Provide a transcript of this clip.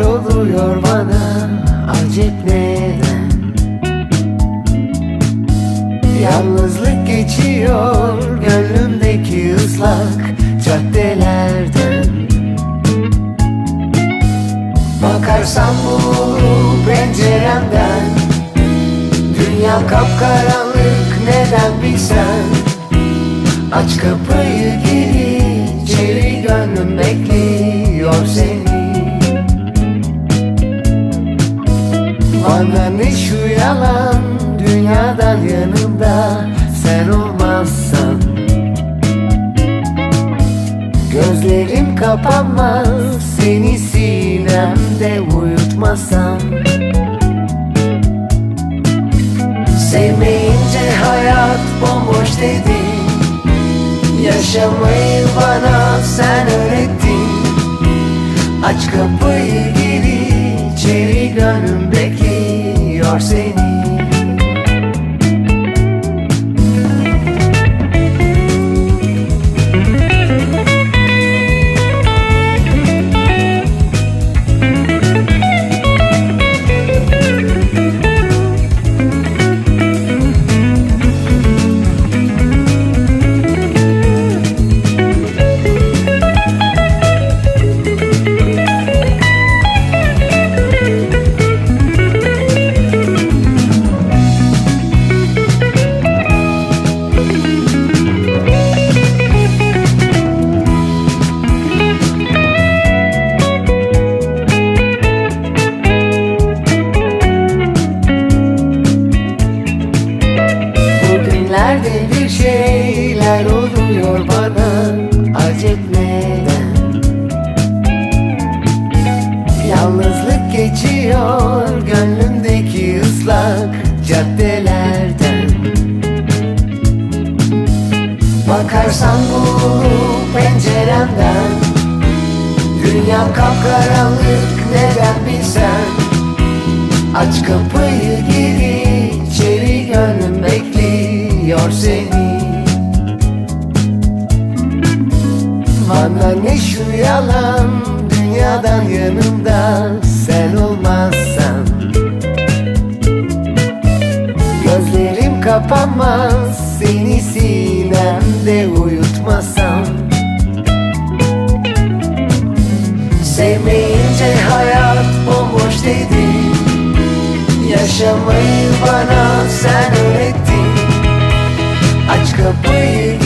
oluyor bana? Acep neden Yalnızlık geçiyor gönlümdeki ıslak caddelerden. Bakarsan bu penceremden. Dünya kapkaranlık neden bilsen? Aç kapıyı gir içeri gönlüm bekliyor seni. Bana ne şu yalan dünyadan yanımda sen olmazsan. Gözlerim kapanmaz seni sinemde uyutmasam. Sevmeyince hayat bomboş dedin Yaşamayı bana sen öğrettin Aç kapıyı gir içeri gönlüm bekliyor seni Bakarsan bu penceremden Dünyam kapkaranlık neden bilsen? Aç kapıyı gir içeri gönlüm bekliyor seni. Bana ne şu yalan dünyadan yanımda sen olmazsan. Gözlerim kapanmaz seni uyutmasam. Sevmeyince hayat bomboş dedin Yaşamayı bana sen öğrettin. Aç kapıyı